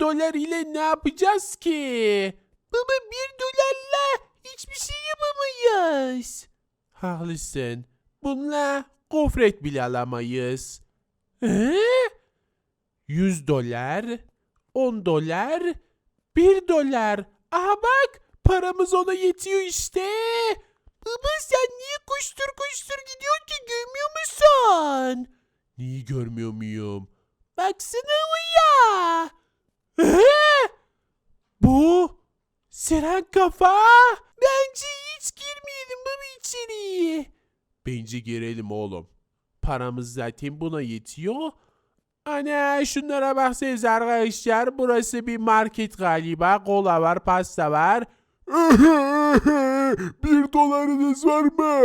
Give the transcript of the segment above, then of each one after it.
dolar ile ne yapacağız ki? Baba bir dolarla hiçbir şey yapamayız. Haklısın. Bununla gofret bile alamayız. Ee? 100 dolar, 10 dolar, 1 dolar. Aha bak paramız ona yetiyor işte. Baba sen niye koştur koştur gidiyorsun ki görmüyor musun? Neyi görmüyor muyum? Baksana uya. Ee? Bu Siren kafa. Bence hiç girmeyelim baba içeriye. Bence girelim oğlum. Paramız zaten buna yetiyor. Ana şunlara baksanıza arkadaşlar. Burası bir market galiba. Kola var, pasta var. bir dolarınız var mı?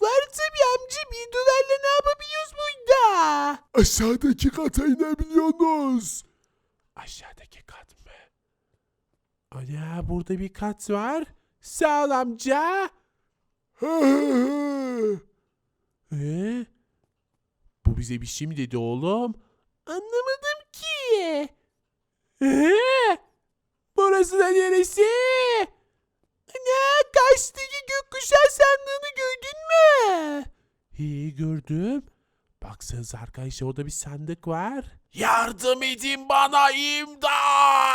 Var tabii amca. Bir dolarla ne yapabiliyoruz burada? Aşağıdaki kata inebiliyorsunuz. Aşağıdaki kat? Ana burada bir kat var. Sağ ol amca. Ee? Bu bize bir şey mi dedi oğlum? Anlamadım ki. Ee? Burası da neresi? Ne? Karşıdaki gökkuşağı sandığını gördün mü? İyi gördüm. Baksanıza arkadaşlar orada bir sandık var. Yardım edin bana imdat!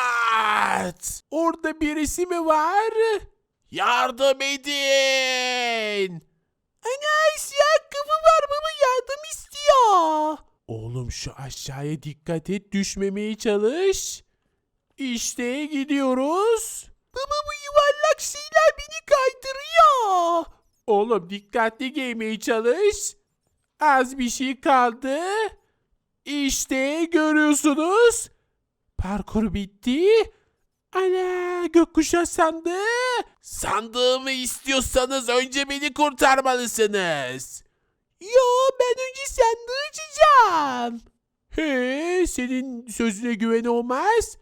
Orada birisi mi var? Yardım edin! Ana siyah kafa var baba yardım istiyor. Oğlum şu aşağıya dikkat et düşmemeye çalış. İşte gidiyoruz. Baba bu yuvarlak şeyler beni kaydırıyor. Oğlum dikkatli giymeye çalış. Az bir şey kaldı. İşte görüyorsunuz. Parkur bitti. Ana gökkuşağı sandığı. Sandığımı istiyorsanız önce beni kurtarmalısınız. Yo ben önce sandığı açacağım. He senin sözüne güven olmaz.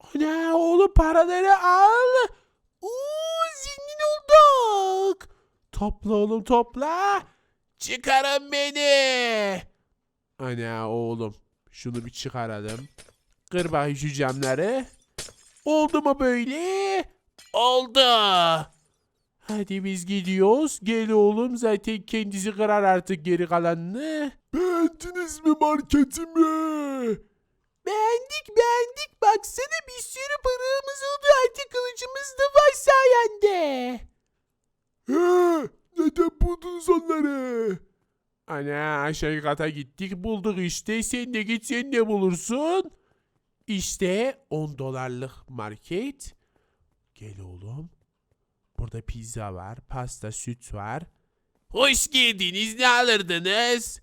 Ana oğlum paraları al. Oo zengin olduk. Topla oğlum topla. Çıkarın beni. Ana oğlum şunu bir çıkaralım. Kır bakayım şu camları. Oldu mu böyle? Oldu. Hadi biz gidiyoruz. Gel oğlum zaten kendisi kırar artık geri kalanını. Beğendiniz mi marketimi? Beğendik beğendik. Baksana bir sürü paramız oldu. Artık kılıcımız da var sayende. He, neden buldunuz onları? Ana aşağı kata gittik bulduk işte. Sen de git sen de bulursun. İşte 10 dolarlık market. Gel oğlum. Burada pizza var, pasta, süt var. Hoş geldiniz. Ne alırdınız?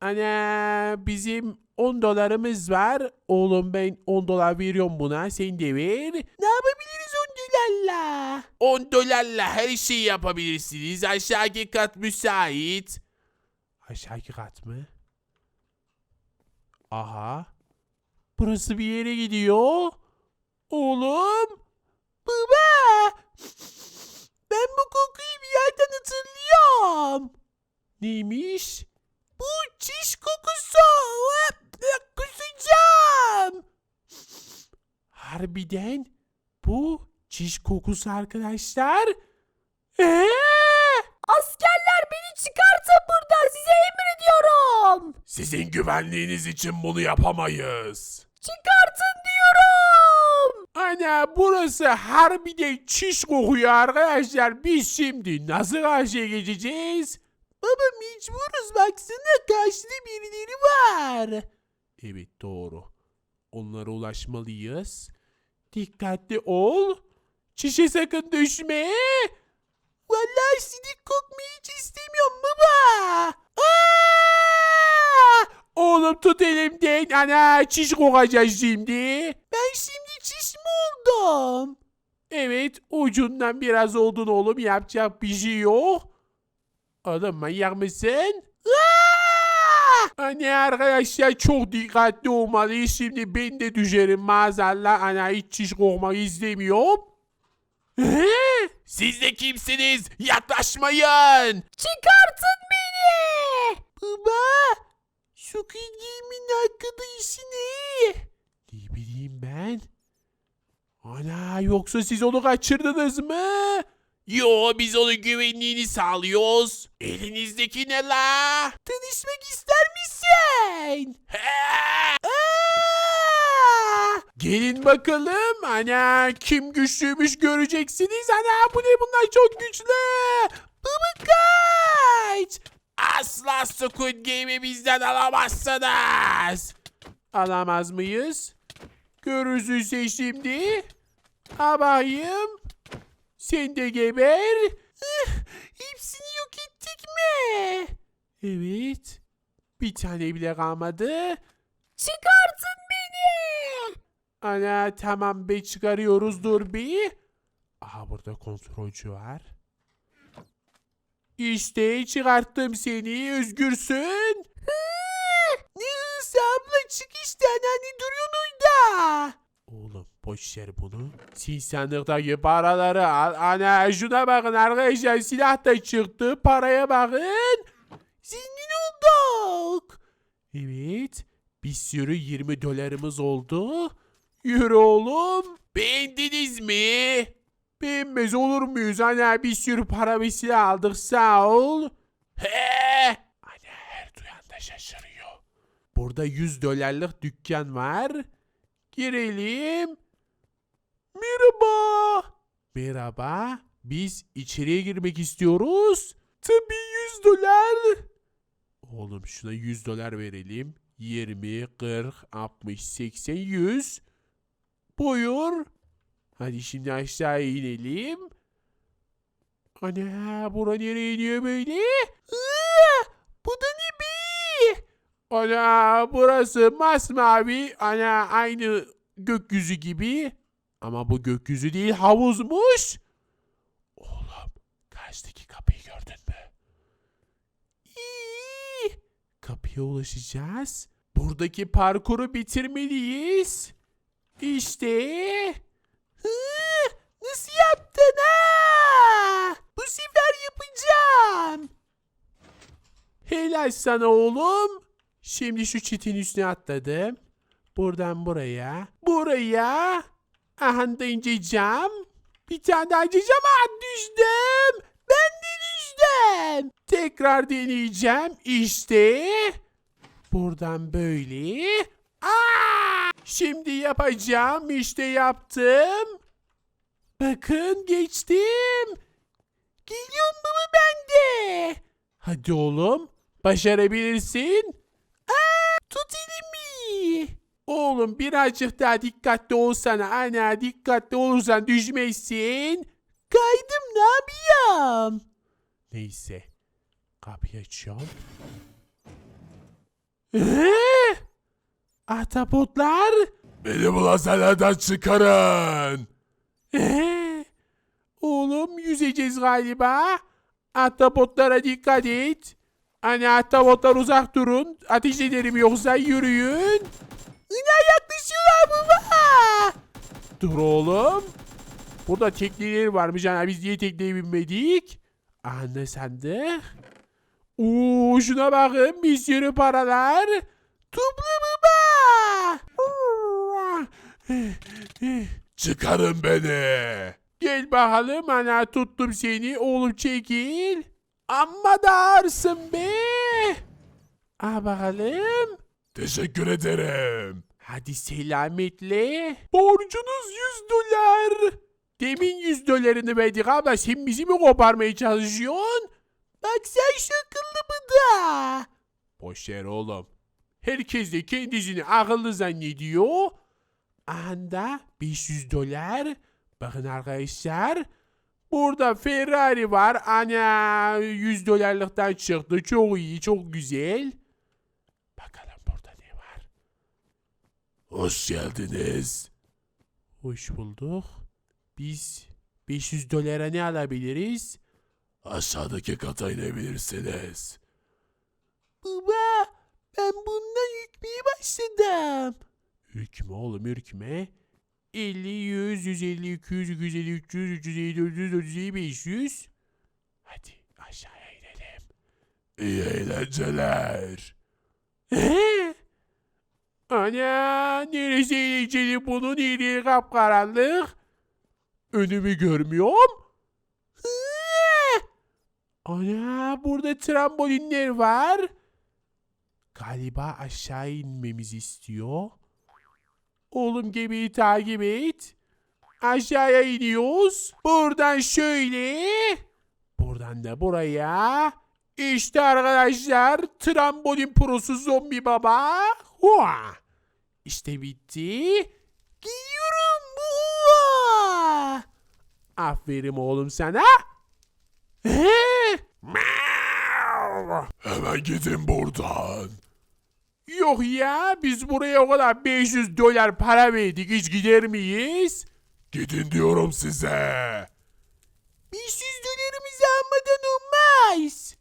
Ana bizim 10 dolarımız var. Oğlum ben 10 dolar veriyorum buna. Sen de ver. Ne yapabiliriz 10 dolarla? 10 dolarla her şeyi yapabilirsiniz. Aşağıki kat müsait. Aşağıki kat mı? Aha. Burası bir yere gidiyor. Oğlum. Baba. Ben bu kokuyu bir yerden hatırlıyorum. Neymiş? Bu çiş kokusu. Kusacağım. Harbiden bu çiş kokusu arkadaşlar. Ee? Askerler beni çıkartın buradan size emrediyorum. Sizin güvenliğiniz için bunu yapamayız. Çıkartın diyorum. Ana burası harbiden çiş kokuyor arkadaşlar. Biz şimdi nasıl karşıya geçeceğiz? Baba mecburuz baksana karşıda birileri var. Evet doğru. Onlara ulaşmalıyız. Dikkatli ol. Çişe sakın düşme. Vallahi sidik kokmayı hiç istemiyorum baba. Aa! Oğlum tut elimden. Ana çiş kokacağız şimdi. Ben şimdi çiş mi oldum? Evet ucundan biraz oldun oğlum. Yapacak bir şey yok. Oğlum manyak mısın? Anne arkadaşlar çok dikkatli olmalıyız. Şimdi ben de düşerim maazallah. Ana hiç çiş kokmak istemiyorum. He? Siz de kimsiniz? Yaklaşmayın. Çıkartın beni. Baba, şu Game'in arkadaşı ne? Ne bileyim ben? Ana yoksa siz onu kaçırdınız mı? Yo biz onun güvenliğini sağlıyoruz. Elinizdeki ne la? Tanışmak ister misin? Gelin bakalım. Ana kim güçlüymüş göreceksiniz. Ana bu ne bunlar çok güçlü. Baba kaç. Asla Squid Game'i bizden alamazsınız. Alamaz mıyız? Görürsün şimdi. Abayım. Sen de geber. Hepsini yok ettik mi? Evet. Bir tane bile kalmadı. Çıkartın beni. Ana tamam be çıkarıyoruz dur bir. Aha burada kontrolcü var. İşte çıkarttım seni özgürsün. ne hırsı abla çık işte anneanne duruyorsun orada. Oğlum boş ver bunu. Siz sandıktaki paraları al. Ana şuna bakın arkadaşlar silah da çıktı. Paraya bakın. Zengin olduk. Evet. Bir sürü 20 dolarımız oldu. Yürü oğlum. Beğendiniz mi? Beğenmez olur muyuz? Ana bir sürü para ve silah aldık sağ ol. He. Ana her duyan da şaşırıyor. Burada 100 dolarlık dükkan var. Girelim. Merhaba. Merhaba. Biz içeriye girmek istiyoruz. Tabii 100 dolar. Oğlum şuna 100 dolar verelim. 20, 40, 60, 80, 100. Buyur. Hadi şimdi aşağı inelim. Ana bura nereye iniyor böyle? Aa, bu da ne be? Ana burası masmavi. Ana aynı gökyüzü gibi. Ama bu gökyüzü değil havuzmuş. Oğlum karşıdaki kapıyı gördün mü? İyi. Kapıya ulaşacağız. Buradaki parkuru bitirmeliyiz. İşte. Hı, nasıl yaptın ha? Bu sefer yapacağım. Helal sana oğlum. Şimdi şu çitin üstüne atladım. Buradan buraya. Buraya. Aha da ineceğim. Bir tane daha ineceğim. Ah düştüm. Ben de düştüm. Tekrar deneyeceğim. İşte. Buradan böyle. Aa! Şimdi yapacağım. İşte yaptım. Bakın geçtim. Geliyorum baba ben de. Hadi oğlum. Başarabilirsin. Aa, tut elimi. Oğlum birazcık daha dikkatli olsana. Ana dikkatli olursan düşmezsin. Kaydım ne yapayım? Neyse. Kapıyı açıyorum. Ee? Ahtapotlar? Beni bu lazerlerden çıkarın. Ee? Oğlum yüzeceğiz galiba. Ahtapotlara dikkat et. Hani ahtapotlar uzak durun. Ateş ederim yoksa yürüyün. Yine yaklaşıyorlar baba. Dur oğlum. Burada tekneleri varmış. Yani biz niye tekneye binmedik? Anne sandık. Oo şuna bakın bir sürü paralar. Topla baba. Çıkarın beni. Gel bakalım ana tuttum seni oğlum çekil. Amma da ağırsın be. Al bakalım. Teşekkür ederim. Hadi selametle. Borcunuz 100 dolar. Demin 100 dolarını verdik abla sen bizi mi koparmaya çalışıyorsun? Bak sen şakıllı mı da? Boş ver oğlum. Herkes de kendisini akıllı zannediyor. Anda 500 dolar. Bakın arkadaşlar. Burada Ferrari var. Ana 100 dolarlıktan çıktı. Çok iyi, çok güzel. Bakalım burada ne var? Hoş geldiniz. Hoş bulduk. Biz 500 dolara ne alabiliriz? Aşağıdaki kata inebilirsiniz. Baba ben bundan yükmeye başladım. Ürkme oğlum ürkme. 50, 100, 150, 200, 250, 300, 350, 400, 450, 500. Hadi aşağıya inelim. İyi eğlenceler. Ee? Ana neresi eğlenceli bunun iyiliği kapkaranlık. Önümü görmüyorum. Ana burada trambolinler var. Galiba aşağı inmemizi istiyor. Oğlum gemiyi takip et. Aşağıya iniyoruz. Buradan şöyle. Buradan da buraya. İşte arkadaşlar trambolin prosu zombi baba. Hua. İşte bitti. Gidiyorum. Hua. Aferin oğlum sana. Hemen gidin buradan. Yok ya biz buraya o kadar 500 dolar para verdik hiç gider miyiz? Gidin diyorum size. 500 dolarımızı almadan olmaz.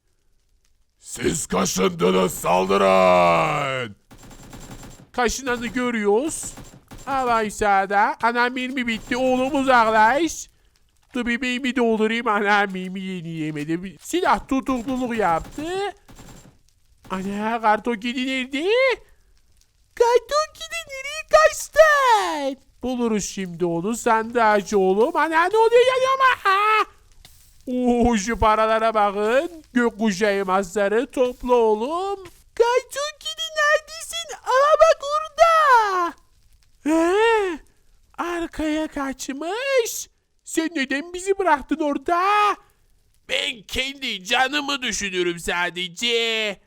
Siz kaşındınız saldırın. Kaşınanı görüyoruz. Alay sağda. Anam mi bitti oğlum uzaklaş. Dur bebeğimi doldurayım anam yeni yemedim. Silah tutukluluk yaptı. Ana karton kedi nerede? Karton kedi nereye kaçtın? Buluruz şimdi onu sandalcı oğlum. Ana ne oluyor yanıma? Ha? Oo şu paralara bakın. Gökkuşağı elmasları topla oğlum. Karton kedi neredesin? Aha bak orada. He, arkaya kaçmış. Sen neden bizi bıraktın orada? Ben kendi canımı düşünürüm sadece.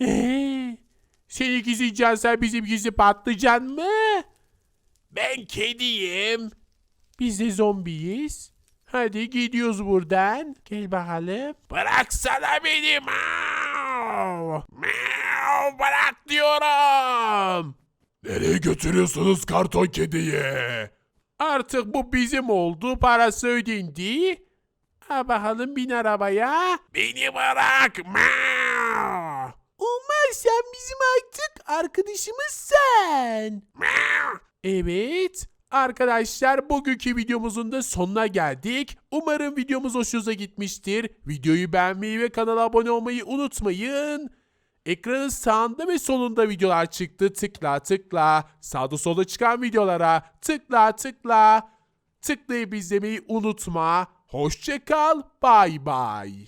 Ee, seninkisi cansa bizimkisi patlıcan mı? Ben kediyim. Biz de zombiyiz. Hadi gidiyoruz buradan. Gel bakalım. Bıraksana beni. Miau. Miau, Bırak diyorum. Nereye götürüyorsunuz karton kediyi? Artık bu bizim oldu. Parası ödendi. Ha bakalım bin arabaya. Beni bırak. Miau. Sen bizim artık arkadaşımızsın. Miau. Evet. Arkadaşlar bugünkü videomuzun da sonuna geldik. Umarım videomuz hoşunuza gitmiştir. Videoyu beğenmeyi ve kanala abone olmayı unutmayın. Ekranın sağında ve solunda videolar çıktı. Tıkla tıkla. Sağda solda çıkan videolara tıkla tıkla. Tıklayıp izlemeyi unutma. Hoşçakal. Bay bay.